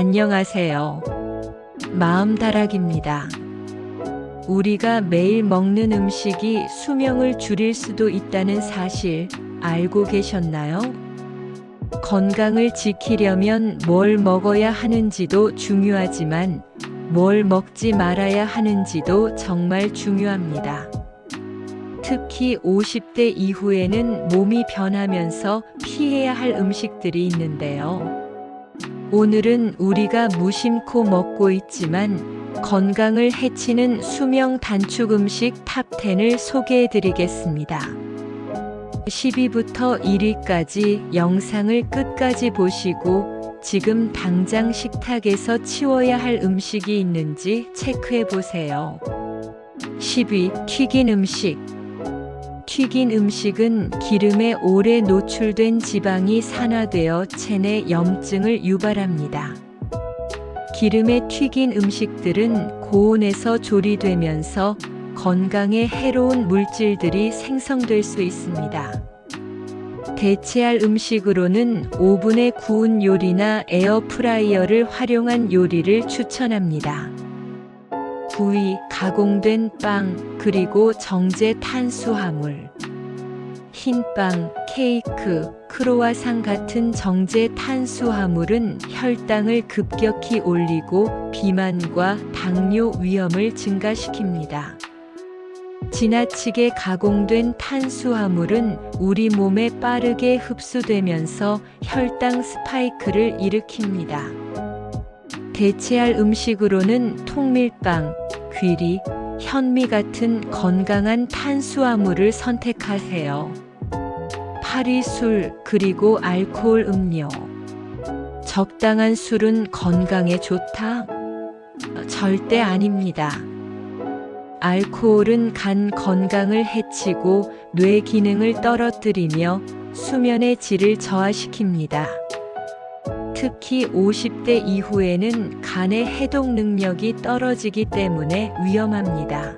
안녕하세요. 마음다락입니다. 우리가 매일 먹는 음식이 수명을 줄일 수도 있다는 사실 알고 계셨나요? 건강을 지키려면 뭘 먹어야 하는지도 중요하지만 뭘 먹지 말아야 하는지도 정말 중요합니다. 특히 50대 이후에는 몸이 변하면서 피해야 할 음식들이 있는데요. 오늘은 우리가 무심코 먹고 있지만 건강을 해치는 수명 단축 음식 탑10을 소개해 드리겠습니다. 10위부터 1위까지 영상을 끝까지 보시고 지금 당장 식탁에서 치워야 할 음식이 있는지 체크해 보세요. 10위 튀긴 음식 튀긴 음식은 기름에 오래 노출된 지방이 산화되어 체내 염증을 유발합니다. 기름에 튀긴 음식들은 고온에서 조리되면서 건강에 해로운 물질들이 생성될 수 있습니다. 대체할 음식으로는 오븐에 구운 요리나 에어프라이어를 활용한 요리를 추천합니다. 9위 가공된 빵 그리고 정제 탄수화물 흰빵, 케이크, 크로와상 같은 정제 탄수화물은 혈당을 급격히 올리고 비만과 당뇨 위험을 증가시킵니다. 지나치게 가공된 탄수화물은 우리 몸에 빠르게 흡수되면서 혈당 스파이크를 일으킵니다. 대체할 음식으로는 통밀빵, 귀리, 현미 같은 건강한 탄수화물을 선택하세요. 파리 술, 그리고 알코올 음료. 적당한 술은 건강에 좋다? 절대 아닙니다. 알코올은 간 건강을 해치고 뇌 기능을 떨어뜨리며 수면의 질을 저하시킵니다. 특히 50대 이후에는 간의 해독 능력이 떨어지기 때문에 위험합니다.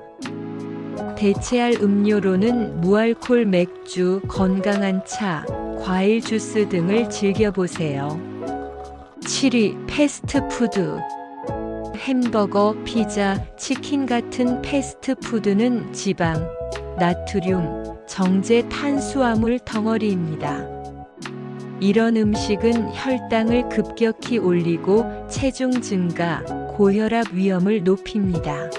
대체할 음료로는 무알콜 맥주, 건강한 차, 과일 주스 등을 즐겨보세요. 7위 패스트푸드 햄버거, 피자, 치킨 같은 패스트푸드는 지방, 나트륨, 정제 탄수화물 덩어리입니다. 이런 음식은 혈당을 급격히 올리고 체중 증가, 고혈압 위험을 높입니다.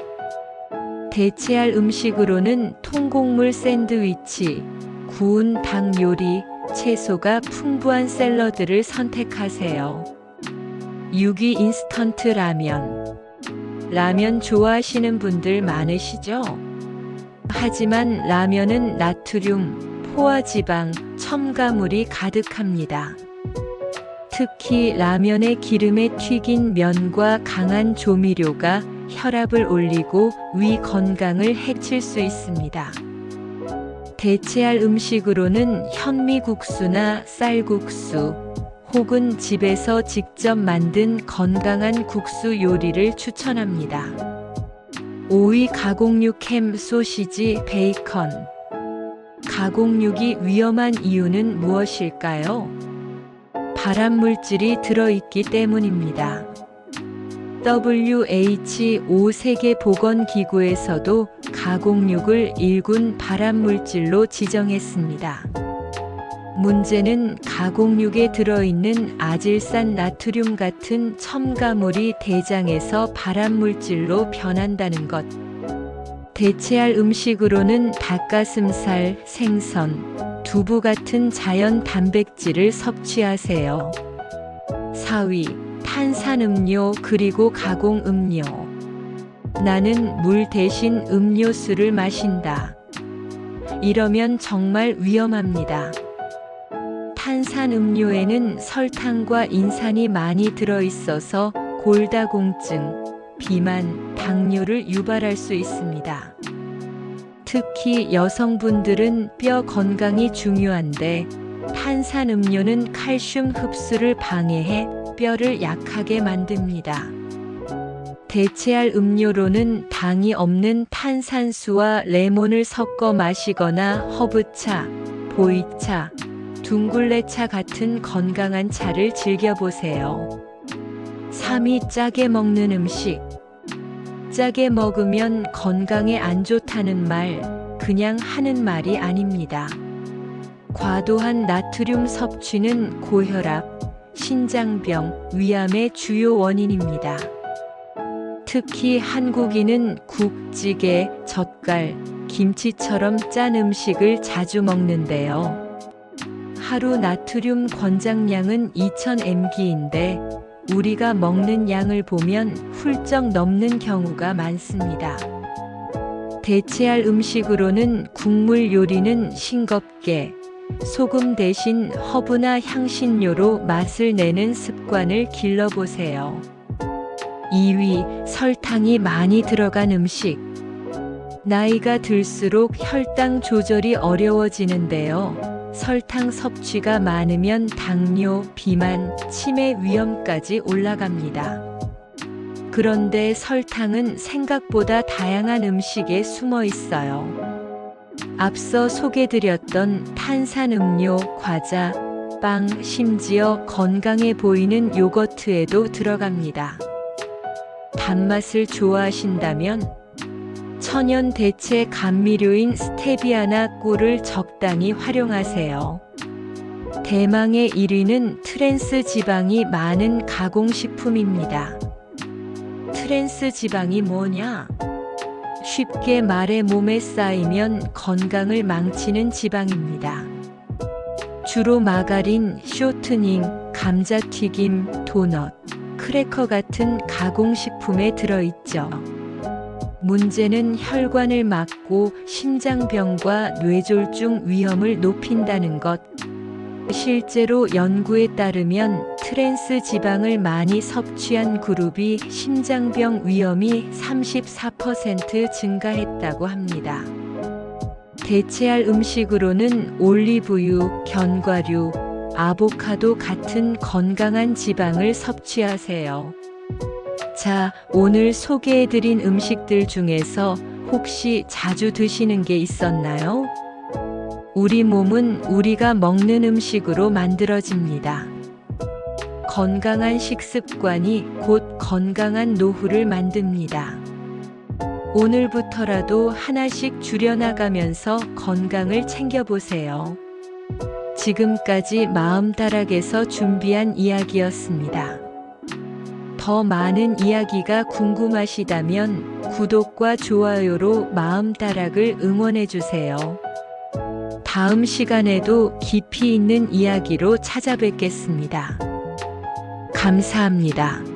대체할 음식으로는 통곡물 샌드위치, 구운 닭 요리, 채소가 풍부한 샐러드를 선택하세요. 6위 인스턴트 라면. 라면 좋아하시는 분들 많으시죠? 하지만 라면은 나트륨, 포화지방, 첨가물이 가득합니다. 특히 라면의 기름에 튀긴 면과 강한 조미료가 혈압을 올리고 위 건강을 해칠 수 있습니다. 대체할 음식으로는 현미국수나 쌀국수, 혹은 집에서 직접 만든 건강한 국수 요리를 추천합니다. 5위 가공육 햄, 소시지, 베이컨. 가공육이 위험한 이유는 무엇일까요? 발암 물질이 들어있기 때문입니다. WHO 세계보건기구에서도 가공육을 1군 발암 물질로 지정했습니다. 문제는 가공육에 들어있는 아질산 나트륨 같은 첨가물이 대장에서 발암 물질로 변한다는 것. 대체할 음식으로는 닭가슴살, 생선, 두부 같은 자연 단백질을 섭취하세요. 4위 탄산음료 그리고 가공음료. 나는 물 대신 음료수를 마신다. 이러면 정말 위험합니다. 탄산음료에는 설탕과 인산이 많이 들어있어서 골다공증, 비만, 당뇨를 유발할 수 있습니다. 특히 여성분들은 뼈 건강이 중요한데 탄산 음료는 칼슘 흡수를 방해해 뼈를 약하게 만듭니다. 대체할 음료로는 당이 없는 탄산수와 레몬을 섞어 마시거나 허브차, 보이차, 둥글레차 같은 건강한 차를 즐겨보세요. 3위 짜게 먹는 음식. 짜게 먹으면 건강에 안 좋다는 말, 그냥 하는 말이 아닙니다. 과도한 나트륨 섭취는 고혈압, 신장병, 위암의 주요 원인입니다. 특히 한국인은 국, 찌개, 젓갈, 김치처럼 짠 음식을 자주 먹는데요. 하루 나트륨 권장량은 2000mg인데 우리가 먹는 양을 보면 훌쩍 넘는 경우가 많습니다. 대체할 음식으로는 국물 요리는 싱겁게 소금 대신 허브나 향신료로 맛을 내는 습관을 길러보세요. 2위 설탕이 많이 들어간 음식. 나이가 들수록 혈당 조절이 어려워지는데요. 설탕 섭취가 많으면 당뇨, 비만, 치매 위험까지 올라갑니다. 그런데 설탕은 생각보다 다양한 음식에 숨어 있어요. 앞서 소개드렸던 탄산음료, 과자, 빵, 심지어 건강해 보이는 요거트에도 들어갑니다. 단맛을 좋아하신다면 천연 대체 감미료인 스테비아나 꿀을 적당히 활용하세요. 대망의 1위는 트랜스 지방이 많은 가공식품입니다. 트랜스 지방이 뭐냐? 쉽게 말해 몸에 쌓이면 건강을 망치는 지방입니다. 주로 마가린, 쇼트닝, 감자튀김, 도넛, 크래커 같은 가공식품에 들어있죠. 문제는 혈관을 막고 심장병과 뇌졸중 위험을 높인다는 것. 실제로 연구에 따르면 트랜스 지방을 많이 섭취한 그룹이 심장병 위험이 34% 증가했다고 합니다. 대체할 음식으로는 올리브유, 견과류, 아보카도 같은 건강한 지방을 섭취하세요. 자, 오늘 소개해드린 음식들 중에서 혹시 자주 드시는 게 있었나요? 우리 몸은 우리가 먹는 음식으로 만들어집니다. 건강한 식습관이 곧 건강한 노후를 만듭니다. 오늘부터라도 하나씩 줄여나가면서 건강을 챙겨보세요. 지금까지 마음다락에서 준비한 이야기였습니다. 더 많은 이야기가 궁금하시다면 구독과 좋아요로 마음다락을 응원해주세요. 다음 시간에도 깊이 있는 이야기로 찾아뵙겠습니다. 감사합니다.